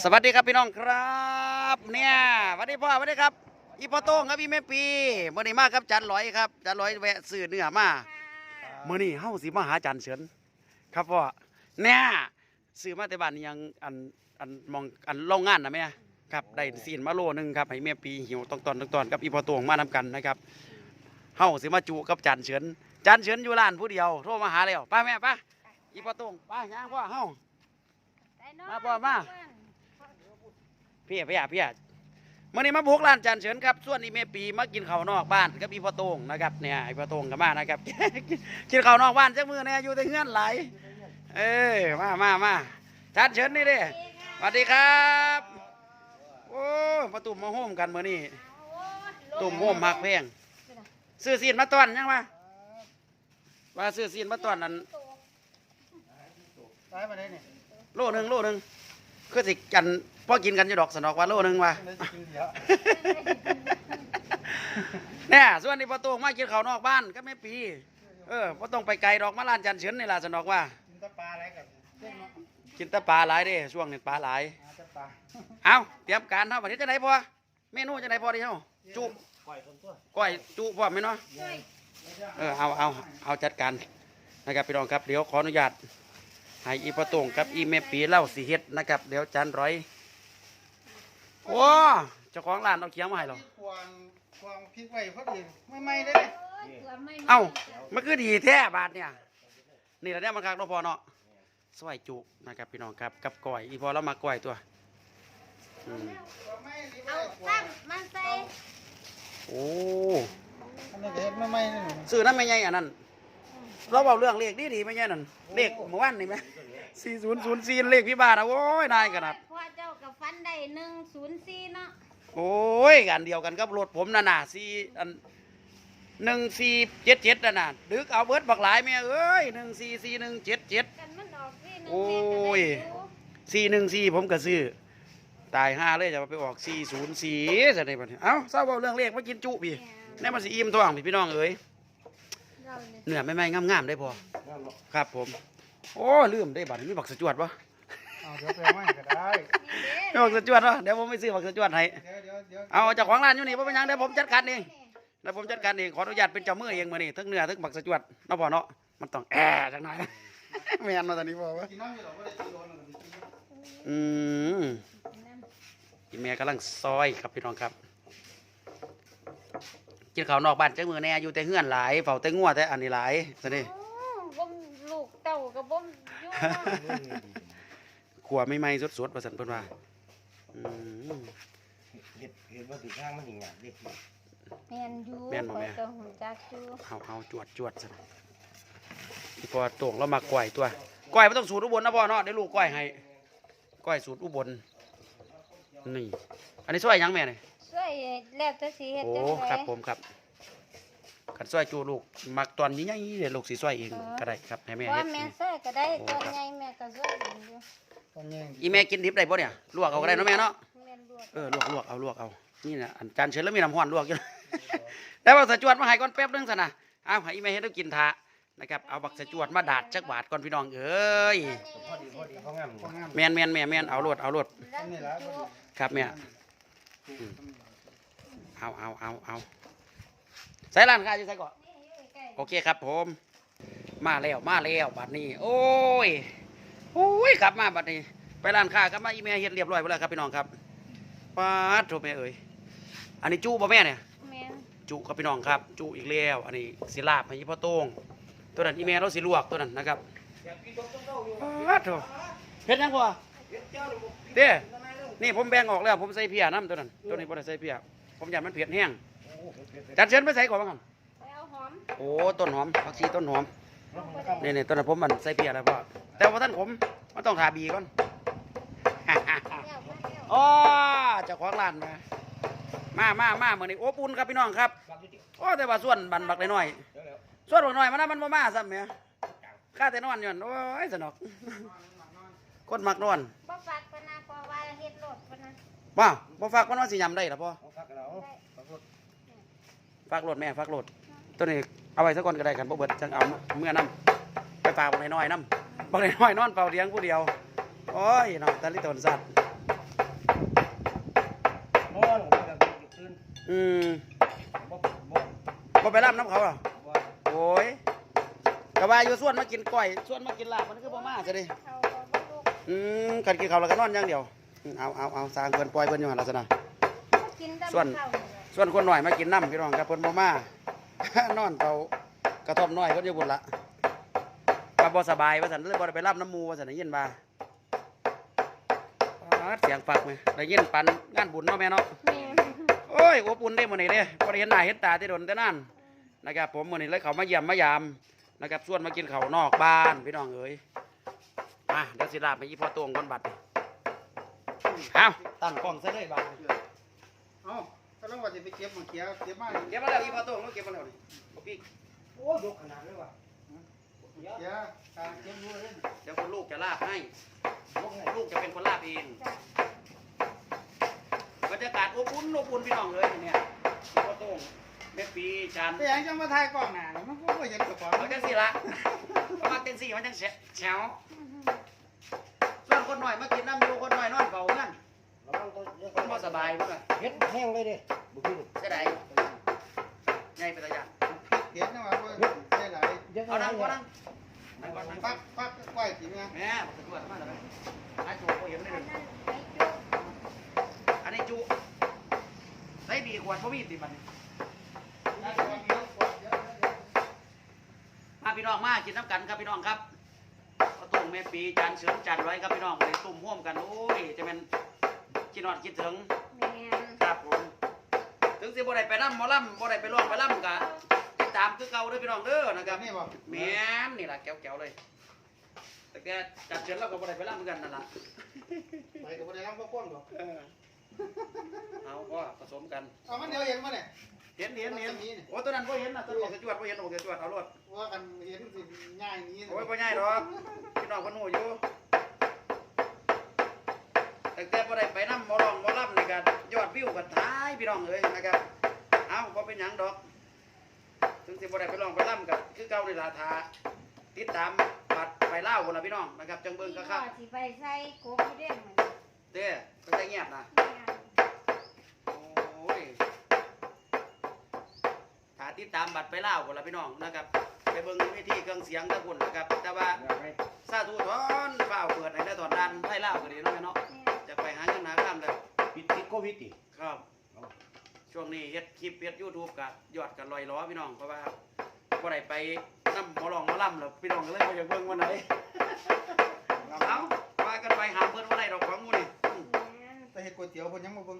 สวัสดีครับพี่น้องครับเนี่ยสวัสดีพ่อสวัสดีครับอีพ่อโต้งครับพี่แม่ปีมื่อนี้มาครับจันลอยครับจันลอยแวะซื้อเนื้อมามื่อนี้เฮาสิมาหาจันเฉินครับพ่อเนี่ยซื้อมาแต่บ้านนี่ยังอันอันมองอันโรงงานนะแม่ครับได้ซีนมาโลหนึงครับให้แม่ปีหิวตองตอนตองตอนกับอีพ่อโต้งมานำกันนะครับเฮาสิมาจุกับจันเฉินจันเฉินอยู่ร้านผู้เดียวโทรมาหาแล้วไป้าแม่ไป้าอีพ่อโต้งไป้าย่างพ่อเฮามาพ่อมา พี่พี่พี่มื่อนี้มาบุกร้านจันเฉินครับส่วนนี้แม่ปีมากินข้าวนอกบ้านกับอีพ่อโต้งนะครับเนี่ยไอพ่อโต้งก็มานะครับ กินข้าวนอกบ้านจักมือเนี่ยอยู่แต่เงื่อนไหลายเอ้ยมามามาจันเฉินนี่เด้สวัสดีครับ โอ้มาตุ่มมาโฮมกันมื่อนี้ตุ่มโฮมหักแพงซื้อซีนมาตอนยังวะว่าซื้อซีนมาตอนนั้นตายไปได้เนี่ยโลหนึ่งโลหนึ่ง คือสิกันพ่อกินกันอยู่ดอกสนอกว่าโลหนึ่งว่ะได้จะกินเดียวเนี่ยส่วนนี้พอตวงมากินข้าวนอกบ้านก็ไม่ปี เออพอต้องไปไกลดอกมาลานจันเฉินนี่ล่ะสนอกว่ากินแตะปลาอะไรกันเจ้งเนาะกินแต่ปลาหลายเด้ช่วงนี้ปลาหลายหาแตะปลาเอาเตรียมการเท่าบัดนี้จะไหนพอเมนูจะไหนพอดีเฮาจุปล่อยคนตัวก้อยจุพร้อมไหมเนาะเออเอาเอาเอาจัดการนะครับพี่น้องครับเดี๋ยวขออนุญาต ให้อีพอตวงกับอีเมปีเล่าสีเฮ็ดนะครับ เดี๋ยวจันร้อยโอ้เจ้าของร้านเอาเคียงมาให้เราควางควางพริกไว้พอดีไม่ไหม้ได้เลยเอ้ามันคือดีแท้บาทเนี่ย นี่แหละเนี่ยมันคักเนาะพอเนาะสวยจุกนะครับพี่น้องครับกับก้อยอีพอเรามาก้อยตัวอืมไม่เอาตั้งมันใส่โอ้อันนี้เด็ดไม่ไหม้นี่หนูซื้อนั่นไม่ใหญ่อันนั้น เราเบาเรื่องเลขดีดีๆไม่ใช่นั่นเลขเมื่อวานนี่ไหมสี่ศูนย์ศูนย์สี่เลขพี่บ้านนะโอ้ยนายขนาด พ่อเจ้ากับฟันได้หนึ่งศูนย์สี่เนาะโอ้ยกันเดียวกันกับรถผมน่ะน่ะสี่อันหนึ่งสี่เจ็ดเจ็ดน่ะน่ะดึกเอาเบิดบักหลายแม่เอ้ยหนึ่งสี่สี่หนึ่งเจ็ดเจ็ด กันมันออกที่หนึ่งโอ้ยแม่ก็ได้อสี่หนึ่งสี่ผมก็ซื้อตายห้าเลยจะมาไปออกสี่ศูนย์สี่จะได้ปะเนี่ยเอ้าเศร้าเบาเรื่องเลขมากินจุพี่แน่มันสิอิ่มท้องพี่พี่น้องเอ้ย เราเนี่ยเนื้อไม่ไม่งามๆได้พอครับผม โอ้ลืมได้บัตรมีบักสะจวดปะเอาเดี๋ยวไปไหม้ก็ได้มีบักสะจวดปะเดี๋ยวผมไปซื้อบักสะจวดให้เดี๋ยวเดี๋ยวเดี๋ยวเอาเจากของร้านอยู่นี่ผมเป็นหยังเดี๋ยวผมจัดการเองเดี๋ยวผมจัดการเองขออนุญาตเป็นเจ้ามือเองมือนี่ทั้งเนื้อทั้งบักสะจวดเนาะพอเนาะมันต้องแอจังหน่อยแม่นมาตอนนี้พอวะกินน้ำอยู่หรอไม่ได้กินโดนหรอกกินอืมอีแม่กำลังซอยครับพี่น้องครับ กินข้าวนอกบ้านจังมือแน่อยู่แต่เฮือนหลายเฝ้าแต่งัวแต่อันนี้หลายซะนี่โอ้บ่มลูกเต่ากับบ่มอยู่เนาะขัวไม่ไหม้สดๆประสันเพิ่นว่าอืม เห็ดเห็ดว่าสีข้างมันถึงหยาบดิแม่นอยู่แม่นบ่แม่ ข้อยก็หูจักอยู่เอาเอาจวดจวดซะอีพอโต่งเรามากล้วยตัวกล้วยไม่ต้องสูตรอุบลนะพ่อเนาะเดี๋ยวลูกกล้วยให้กล้วยสูตรอุบลนี่ อันนี้ซอยหยังแม่นี่ ช่วยแล้วแต่สิเฮ็ดโอ้จังได๋ครับผมครับขันซอยจูลูกมักตอนนี้ยังเดี๋ยวลูกสีซอยเองก็ได้ครับให้แม่ว่าเฮ็ดแม่ใส่ก็ได้ตอนใหญ่แม่ก็ช่วยอยู่ตอนแย่งอีแม่กินดิบได้ปะเนี่ยลวกเอาก็ได้เนาะแม่เนาะแม่นลวกเออลวกลวกเอาลวกเอานี่นะอันจานเชิญแล้วมีน้ำห้อนลวกอยู่ ได้บักสะจวดมาให้ก่อนแป๊บนึงสนะเอาให้อีแม่เฮ็ดให้กินทานะครับเอาบักสะจวดมาดาดจักบาทก่อนพี่น้องเอ้ยพอดีพอดีเขางามควางงามแมนแมนแม่แมนเอารวดเอารวดอันนี้ละพอดีครับแม่ เอาเอาเอาเอาใส่ร้านค้าอยู่ใส่ก่อนโอเคครับผม มาแล้วมาแล้วบัดนี้ โอ้ยโอ้ยกลับมาบัดนี้ ไปร้านค้ากลับมาอีเมลเฮ็ดเรียบร้อยไปแล้วครับพี่น้องครับป้าดโทรแม่เอ๋ยอันนี้จูบ่แม่เนี่ยแม่นจุครับพี่น้องครับ จุอีกแล้วอันนี้สิลาบให้ยี่พ่อโต้งตัวนั้นอีเมลเราสิลวกตัวนั้นนะครับป้าดโทเฮ็ดยังพ่อเด้ นี่ผมแบ่งออกแล้วผมใส่เพียน้ำตัวนั้นตัวนี้บ่ได้ใส่เพียผมอยากมันเผ็ดแห้งจัดเชิญไปใส่ก่อนบ้างกันไปเอาหอมโอ้ต้นหอมผักชีต้นหอมนี่นี่ต้นนั้นผมมันใส่เพียแล้วพ่อแต่ว่าท่านผมมันต้องทาบีก่อนแล้วมาแล้วอ๋อเจ้าของร้านมามามามาเมื่อนี้โอ้ปุ่นครับพี่น้องครับโอ้แต่ว่าส่วนบันบักน้อยๆส่วนบักน้อยมันนะมันบ่มาซ้ำแหม่ข้าแต่นอนอยู่นั่นโอ้ยสนอกคนมักนอนบ่ฝากปานนาเพราะ ว่าพนนะบ่บ่ฝากมันว่าสิยำได้หรอพ่อเากเอาฝากโหลดแม่ฝากโหลดตัวนี้เอาไว้สักก่อนก็ได้กันบ่เบิดจังเอาเมื่อนำไปฝากบักน้อยน้ำบักน้อยนอนเฝ้าเลี้ยงผู้เดียวโอ้ยน้องตะลิตนสัตว์โม่นมบ่ไปรับน้ำเขาหรอโอ้ยกะวายอยู่ส่วนมากินก้อยส่วนมากินลาบมันคือบ่มาซะดิ เอืมกันกินข้าวแล้วก็นอนอย่างเดียวอืมเอาเอาเอาสร้างเพิ่นปล่อยเพิ่นอยู่หั่นล่ะซะนะ กินแต่ส่วนข้าวนี่แหละส่วนคนหน่อยมากินน้ำพี่น้องครับเพิ่นบ่มา นอนเฝ้ากระท่อมน้อยเพิ่นอยู่บุญละว่าบ่สบายว่าซั่นเลยบ่ได้ไปรับน้ำหมู่ว่าซั่นได้ยินบ่าป๊าดเสียงปักไหมได้ยินปันงานบุญเนาะแม่เนาะ แม่โอ้ยอบอุ่นได้มื้อนี้เด้บ่ได้เห็นหน้าเห็นตาที่โดนแต่นั่นนะครับผมมื้อนี้เลยเขามาเยี่ยมมายามนะครับส่วนมากินข้าวนอกบ้านพี่น้องเอ้ย มาเดี๋ยวสิลาบไปอีพ่อตวงก่อนบัดนี้เอาตั้งกล้องซะเลยบัดนี้เอ้าก็ต้องว่าจะไปเก็บมาเกียเก็บมาเก็บมาแล้วอีพ่อตวงเราเก็บมาแล้วนี่บ่ปีกโอ้ยกขนาดเลยว่ะเกียการเก็บรู้เลยเดี๋ยวคุณลูกจะลาบให้ยกให้ลูกจะเป็นคนลาบเองจ้ะบรรยากาศอบอุ่นอบอุ่นพี่น้องเลยเนี่ยอีพ่อตวงแม่ปีจันแต่ยังจะมาถ่ายกล้องหน้าเนี่ยมันก็บ่เห็นตัวของเอาจังสิละประมาณจังสี่มันจังแฉวส่วน คนหน่อยมากินน้ำอยู่คนหน่อยนอนเฝ้าเงินระวังตัวเดี๋ยวคนบ่สบายเพื่อนเฮ็ดแห้งเลยเด้บ่กินเสียดายใหญ่เป็นระยะเห็นนะว่าบ่ได้หลายเอานั่งก่อนนั่งนั่งก่อนนั่งก่ปัอนกปักไว้สิแม่แม่ผมจะตรวจมาแล้วไอ้จูก็เห็นเลยอันนั้นไอ้จุอันนี้จูได้ดีขวดพ่อมีติมันน่าจะว่าเดี๋ยวกดเดี๋ยวเดี๋ยวมาพี่น้องมากินน้ำกันครับพี่น้องครับก็ตุ่ม แม่ปีจานเฉินจันไว้ครับพี่น้องเลยตุ่มห่วมกันโอ้ยจะเป็นกินนอดคิดถึงแม่นครับผมถึงสิบ่ได้ไปร่ำบ่ร่ำบ่ได้ไปร้องไปร่ำกะติดตามคือเก่าเด้อพี่น้องเด้อนะครับนี่บ่แม่นนี่ล่ะแก้วๆเลยแต่แกจัดเชิญเราก็บ่ได้ไปร่ำเหมือนกันนั่นล่ะไปก็บ่ได้รับบ่กว้างดอก เออ เอาก็ผสมกัน เอามันเดี๋ยวเห็นมาเนี่ยเห็นเห็นเห็นโอ้ตัวนั้นบ่เห็นนะตัวออกจะจวดบ่เห็นออกจะจวดเอารถว่ากันเห็นสิง่ายนี้โอ้ยบ่ใหญ่ดอกพี่น้องเพิ่นฮู้อยู่แต่แต่บ่ได้ไปนำบ่ร้องบ่ร่ำนี่ก็ยอดวิวก็ท้ายพี่น้องเอ้ยนะครับ เอาบ่เป็นหยังดอก ถึงสิบ่ได้ไปร้องไปร่ำก็คือเก่านี่ล่ะทาติดตามบัดไปเล่าวพุ่นล่ะพี่น้องนะครับจังเบิ่งพี่คักพ่อสิไปใส่กบอยู่เด้เหมือนๆเด้อก็ใจเงียบนะ ติดตามบัตรไปเล่าวคนละพี่น้องนะครับ ไปเบิ่งวิธีเครื่องเสียงตะกุนนะครับ แต่ว่าเอาไปซาทูทอนเปล่าเปิดให้ได้ตอนดันให้เล่าวก็ดีเนาะแม่เนาะแม่นจะไปหาเงินหาข้ามเลยปิดติดโควิดติครับ ช่วงนี้เฮ็ดคลิปเฮ็ดยูทูบกับยอดกันลอยล้อพี่น้องเพราะว่าบ่ได้ไปนำหมอลองหมอลำหรอกพี่น้องก็เลยบ่อยากเบิ่งวันไหนเอาว่ากันไปหาเพิ่นบ่ได้ดอกของหมู่นี่อืมแม่นแต่เห็ดก๋วยเตี๋ยวเพิ่นยังบ่เบิ่ง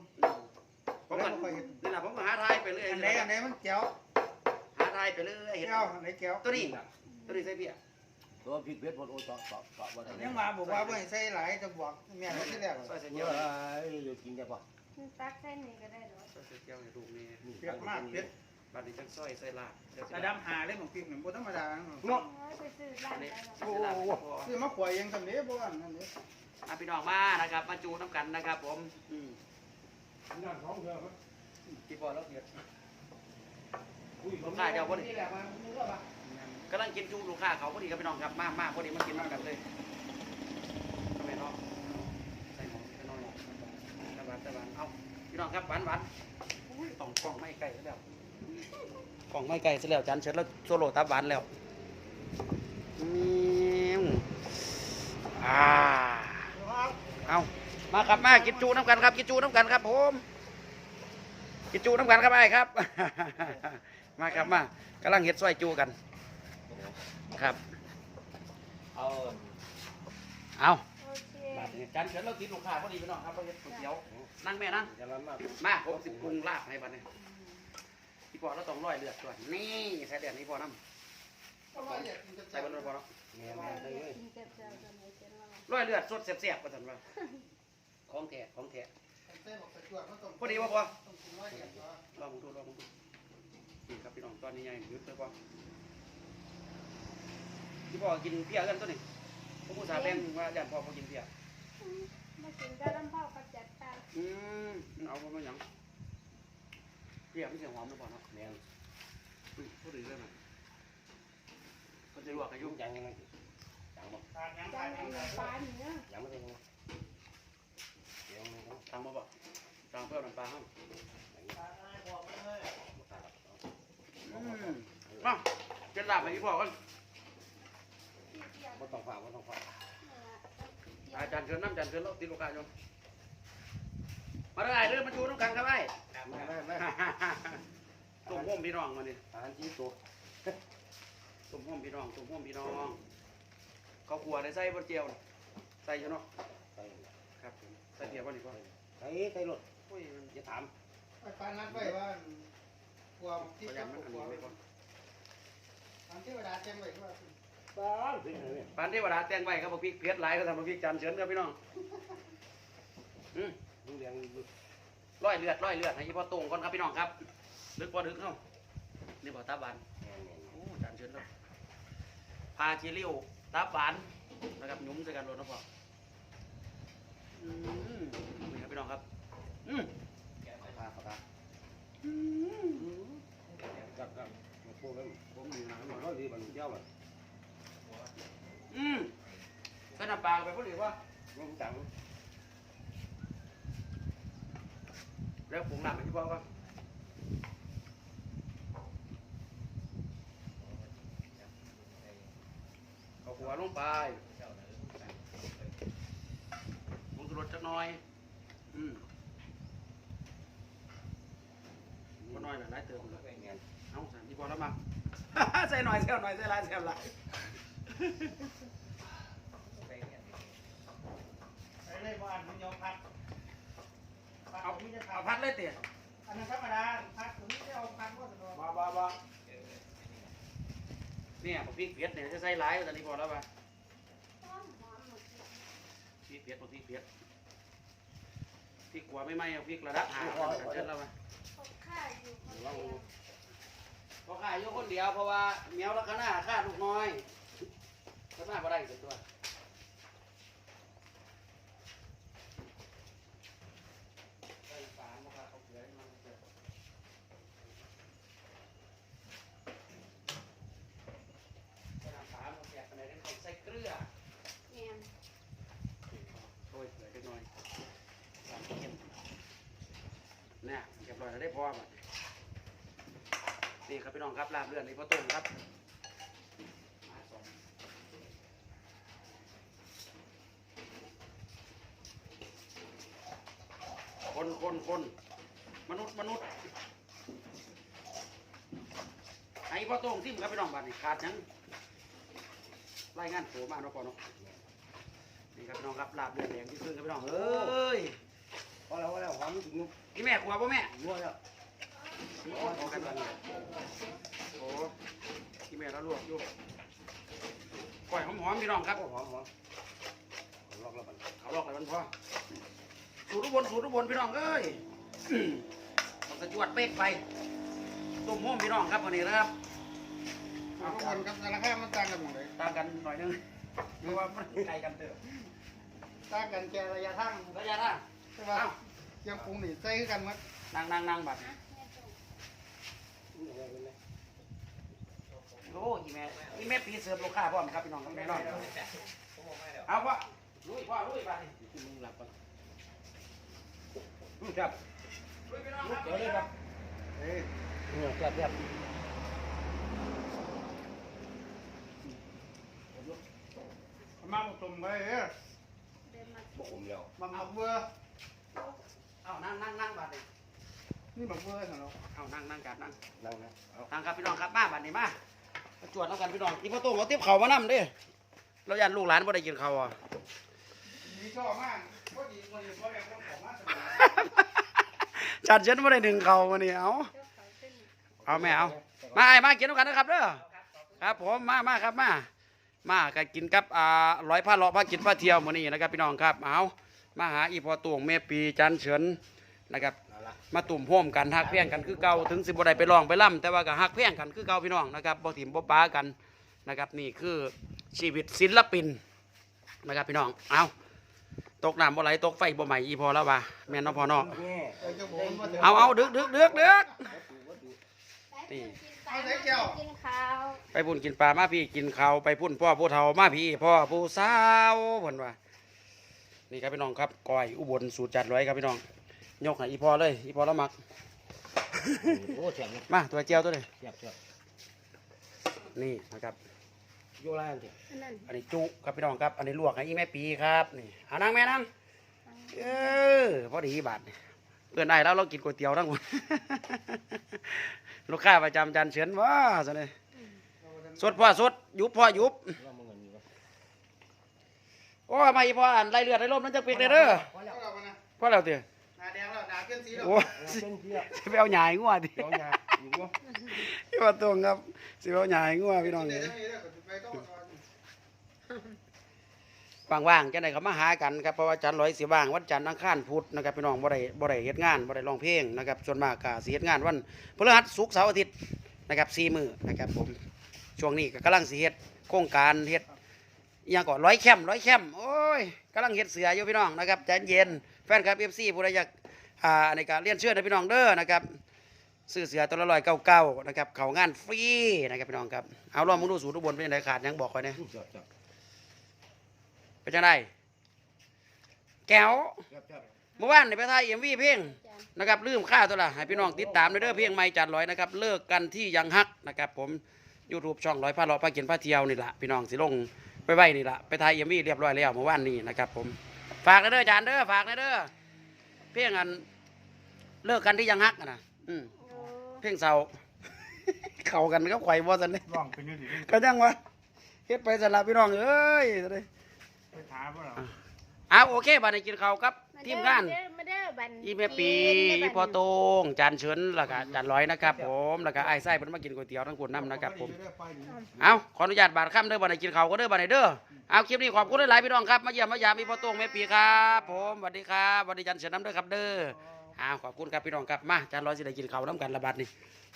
ผมก็นี่ล่ะผมก็หาทายไปเรื่อยอันไหนอันไหนมันแก้วหาทายไปเรื่อยเฮ็ดแก้วอันไหนแก้วตัวนี้ตัวนี้ใส่เพียตัวพริกเผ็ดพดโอ้ตอตอตอบ่ได้ยังมาบอกว่าบ่ให้ใส่หลายจะบอกแม่เขาที่แรกใส่ใส่เยเจียวอะอยู่กินได้ป่ะตักใส่นี่ก็ได้ดอกใส่ใส่เจียวให้ลูกนี่เปียกมากเปียกบัดนี้จังซอยใส่ลาบเดี๋ยวสิระดับหาเลยของพี่เหมือนบ่ธรรมดาโอ้ยไปซื้อร้านนี่ได้ดอกใส่ลาบให้พอคือมาขวายยังทำนี้บ่อันนั้นเด้อะพี่น้องมานะครับ มาจูน้ำกันนะครับ ผมอืมน้ำท้องเยอะมั้ยที่พอแล้วเดือดอุ้ย ลูกค้าเจ้าพอดีกำลังกินจูลูกค้าเขาพอดีครับพี่น้องครับมากมากพอดีมากินน้ำกันเลยทำไมเนาะใส่หอมใส่น้อยตะวันตะวันเอาพี่น้องครับหวานหวานอุ้ยต้องกล่องไม่ไก่แล้วกล่องไม่ไก่ซะแล้วจานเชิญแล้วโซโล่ตับหวานแล้วอืมอ่าเอามาครับมากินจูน้ำกันครับกินจูน้ำกันครับผมกินจูน้ำกันครับไอ้ครับ มาครับมากำลังเห็ดซอยจูกัน ครับ เอาเอาโอเคบัดนี้จานเฉินเราติดลูกค้าพอดีพี่น้องครับเราเห็ดก๋วยเตี๋ยว นั่งแม่นั่งจะร้อนมากมาผมสิปรุงลาบให้บัดนี้พี่ปอเราต้องร้อยเลือดก่อนนี่ใส่เลือดนี่พอน้ำใส่บนรถพอเนาะแม่แม่ได้เลยกินกับเจ้าตัวไหนเป็นว่าร้อยเลือดสดเสียบๆประสันว่าของแท้ของแท้พอดีว่าพอลองดูลองดู นี่ครับพี่น้องตอนนี้ใหญ่ยืดเลยป่ะพี่พ่อกินเพี้ยกันตัวนี้ผมผู้สาห์แบ่งว่าญาติพ่อเขากินเพี้ยมากินกับลำเผากับจัดตามอืมมันเอาไปหยังเพี้ยมันเสียงหอมนะพ่อเนาะแม่นอุ้ยพูดถึงเรื่องไหนก็จะลวกอายุยุ่งจังยังไงจังบ่จานนั้นปลาเนื้อยังไม่ได้ยังเดี๋ยวมันต้องตังมาบ่ตังเพิ่มน้ำปลาห้องอย่างนี้ มมาเจ็ดลาบไปที่พ่อกันบ่ต้องฝากบ่ต้องฝากอาจารย์เชิญน้ำอาจารย์เชิญเราติดลูกค้าอยู่มาได้เรื่องมาดูน้ำกันครับไอ้มาได้ไหมตุ่มห่มพี่น้องมานี่อาหารที่ตัวตุ่มห่มพี่น้องตุ่มห่มพี่น้องเขาขัวได้ใส่บนเจียวน่ะใส่อยู่เนาะใส่ครับผมใส่เดียวบ่ดีกว่าใส่ใส่รถโอ้ยมันอย่าถามไปปานนัดไว้ว่า ความที่ยายากัมบมันอันวามนี้ไว้ก่อนทางที่เวลาแจ้งไว้ว่าบ้านเป็นไงเนี่ยปานเทวดาแต่งไว้ครับบ่พริกเผ็ดหลายก็ทำบ่พริกจานเชิญครับพี่น้องอืมดูแลดูร้อยเลือดร้อยเลือดให้ยี่พ่อตรงก่อนครับพี่น้องครับลึกบ่ลึกเฮานี่บ่ตาบานโอ้จานเชิญครับพาจิริวตาบานนะครับหยุ้มใส่กันโดนนะพ่ออืมนี่ครับพี่น้องครับ อืม ๆปากกาปากกา อืม กับกับมาพูดกันผมอยู่นะมันร้อยดีมันเดียวมันอืมใส่น้ำปลาไปพอดีว่ามันจังแล้วปรุงน้ำไปที่พ่อก่อนเอาหัวลงไปปรุงสุรสจักหน่อย อืม บ่น้อยแบบไรเติมเลยแม่นเอาสามที่พอแล้วมา ใส่หน่อยใส่หน่อยใส่หลายใส่หลายไอ้เลยว่าอันมันยอมพัดพัดเอาที่จะเอาทำพัดเลยเตี๋ยอันนั้นธรรมดาพัดผมไม่ได้เอาพัดว่าสนองบ้าบ้าบ้าเนี่ยพริกเผ็ดเนี่ยจะใส่หลายแต่นี่พอแล้วป่ะพริกเผ็ดพริกเผ็ดพริกกัวไม่ไหมเอาพริกระดับหากันเช่นแล้วป่ะ เราพอขายอยู่คนเดียวเพราะว่าเมียวแล้วข้างหน้าข้าลูกน้อยข้างหน้าบ่ได้เสร็จตัวใส่ฝามาครับเอาเกลือให้มันเกลือ ใส่น้ำตาลมาแจกกันเลยได้ใส่เกลือโรยเกลือเล็กน้อยสามเข้ม เนี่ยเรียบร้อยแล้วได้พอบัดนี่ครับพี่น้องครับลาบเลือดนี่พ่อต้มครับคนคนคนมนุษย์มนุษย์ให้พ่อต้มทิมครับพี่น้องบัดนี่ขาดยังรายงานตัวมาเนาะพ่อเนาะนี่ครับพี่น้องครับลาบเลือดแดงที่ซึ่งครับพี่น้องเอ้ย อแล้วพอแล้วหอมจริงนี่แม่กลัวป่ะแม่นัวแล้วโอ้เอากันกันโอ้ที่แม่เราลวกอยู่ก่อยหอมๆพี่น้องครับหอมหอมลอกแล้วมันเอาลอกเลยมันพอสูตรอุบลสูตรอุบลพี่น้องเอ้ยมันจะจวดเป๊กไปต้มห่มพี่น้องครับวันนี้นะครับทุกคนครับราคามันต่างกันหมดเลยตามกันหน่อยนึงเพราะว่ามันไกลกันเถอะต่างกันแค่ระยะทางระยะทาง ใช่ป่ะยังปรุงนี่ใส่คือกันหมัดนั่งนั่งนั่งบัดโอ้ยแม่นี่แม่ปีเสิร์ฟลูกค้าพร้อมครับพี่น้องครับแน่นอนเอาวะลุยพ่อลุยไปมึงหลับก่อนครับลุยพี่น้องคเดี๋รับยวเลยครับเอ้ยเออครับครับมาหมดตุ่มไปเอ้ยบอกผมแล้วบังบักเบื่อ เอานั่งนั่งนั่งบัดนี่นี่บักเบื่อสนองเอานั่งนั่งกัดนั่งนั่งนะเอานั่งครับพี่น้องครับมาบัดนี้มามาจวดน้ำกันพี่น้องที่พ่อโต้งเอาติ๊บเข่าวมานํเด้เรายันลูกหลานบ่ได้กินข้าวอะดีชอบมากพอดีมันอยู่พอแล้วคนของมาสนองจัดเช่นบ่ได้หนึ่งข้าววันนี้เอาเอาแม่เอามาไอ้มากินด้วยกันนะครับเด้อครับผมมามาครับมามากันกินกับอ่าร้อยผ้าเลาะผ้ากินผ้าเที่ยวมื้อนี้นะครับพี่น้องครับเอา มาหาอีพ่อโต้งแม่ปีจันเฉินนะครับเอาละมาตุ่มพ่วมกันฮักเพียงกันคือเก่าถึงสิบ่ได้ไปร้องไปล่ำแต่ว่าก็ฮักเพียงกันคือเก่าพี่น้องนะครับบ่ถิ่มบ่ป้ากันนะครับนี่คือชีวิตศิลปินนะครับพี่น้องเอาตกน้ำบ่ไหลตกไฟบ่ไหม้อีพอแล้วว่าแม่นเนาะพ่อเนาะแม่เออเจ้าผมมาถึงเอาเอาดึกดึกดึกดึกนี่เอาใส่แก้วกินข้าวไปพุ่นกินปลามาพี่กินข้าวไปพุ่นพ่อผู้เฒ่ามาพี่พ่อผู้สาวเพิ่นว่า นี่ครับพี่น้องครับก้อยอุบลสูตรจัดร้อยครับพี่น้อง ยกให้อีพอเลยอีพอแล้วมัก โอ้เสียงนะมาตัวเจียวตัวนี้เสียบเสียบนี่นะครับโยล่างเถอะอันนั้นอันนี้จุครับพี่น้องครับ อันนี้ลวกให้อีแม่ปีครับนี่เอานั่งแม่นั่งเออพอดีบาทนี่เพื่อนไอ้แล้วเรากินก๋วยเตี๋ยวทั้งหมดลูกค้าประจำจันเฉินว้าซะเลยสดพ่อสดยุบพ่อยุบ ว่ามึงเงินอยู่วะโอ้มาอีพ่ออ่านไล่เลือดไล่ลมนั่นจะปิกเลยเด้อพอแล้วเอามานะพ่อเราเตี๋ยหน้าแดงแล้วหน้าเปลี่ยนสีแล้วโอ้เป็นเพี้ยสิไปเอาหยายงัวดิเจ้าหน้าอยู่วะพี่ว่าตรงครับสิไปเอาหยายงัวพี่น้องเดี๋เอ้ยวยจะมีเรื่องกับไปต้องก่อนว่างๆจังได๋เขามาหากันครับเพราะว่าจันทร์ร้อยสิว่างวันจันทร์อังคารพุธนะครับพี่น้องบ่ได้บ่ได้เฮ็ดงานบ่ได้ร้องเพลงนะครับส่วนมากก็สิเฮ็ดงานวันพฤหัสศุกร์เสาร์อาทิตย์นะครับ4มื้อนะครับผมช่วงนี้ก็กำลังสิเฮ็ดโครงการเฮ็ดอห ยังก่อนร้อยแคมป์ร้อยแคมป์โอ้ยกำลังเฮ็ดเสืออยู่พี่น้องนะครับใจเย็นแฟนคลับ FC ผู้ใดอยากอ่าในการเรียนเชิญนะพี่น้องเด้อนะครับซื้อเสือตัวละร้อยเก้าเก้านะครับเขางานฟรีนะครับพี่น้องครับเอาลองมึงดูสูตรอุบลเป็นยังไงขาดหยังบอกคอยเนี่ยจับจับเป็นจังไดแก้วจับจับเมื่อวานนี่ไปถ่ายเอ็มวีเพลงจ้ะนะครับลืมค่าตัวละให้พี่น้องติดตามด้วยเด้อเพลงไม่จัดร้อยนะครับเลิกกันที่ยังฮักนะครับผมยูทูบช่องร้อยพาเลาะพากินพาเที่ยวนี่ละพี่น้องสิลง ไปไว้นี่ละไปถ่ายเอ็มวีเรียบร้อยแล้วเมื่อวานนี้นะครับ ผม ฝากนะเด้ออาจารย์เด้อฝากนะเด้อเพลงอันเลิกกันที่ยังฮักอะนะอืมโอ้เพลงเศร้าเข้ากันกับข่อยบ่สันเด้ร้องเป็นอยังไงก็จังวะเฮ็ดไปสละพี่น้องเอ้ยซะเด้ไปถามว่าเรา เอาโอเคบัดนี้กินข้าวครับ ทีมงานเด้อมาเด้อบันอีเมปีเย็นอีเด้พอโตงจานเฉินแล้วก็จานร้อยนะครับผมแล้วก็ไอ้ไส้เพิ่นมากินก๋วยเตี๋ยวทั้งคนน้ำนะครับผมเอาขออนุญาตบาดค่ำเด้อบัดนี้กินข้าวก็เด้อบัดนี้เด้อเอาคลิปนี้ขอบคุณหลายๆพี่น้องครับมาเยี่ยมมายามอีพอโตงแม่ปีครับผมสวัสดีครับสวัสดีจานเฉินน้ำเด้อครับเด้อเอาขอบคุณครับพี่น้องครับมาจานร้อยสิได้กินข้าวน้ำกันระบาดนี่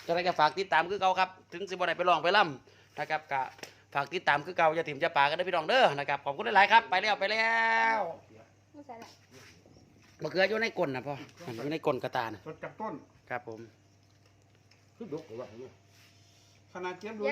จะได้ก็ฝากติดตามคือเก่าครับถึงสิบ่ได้ไปลองไปล่ำนะครับก็ฝากติดตามคือเก่าอย่าถิ่มจะปากันเด้อพี่น้องเด้อนะครับขอบคุณหลายๆครับ ไปแล้วไปแล้วไม่ใส่ละมะเขืออยู่ในก้นนะพ่อมันอยู่ในก้นกระตานะสดจากต้น ครับผม คือดุกหรือวะขนาดเก็บดู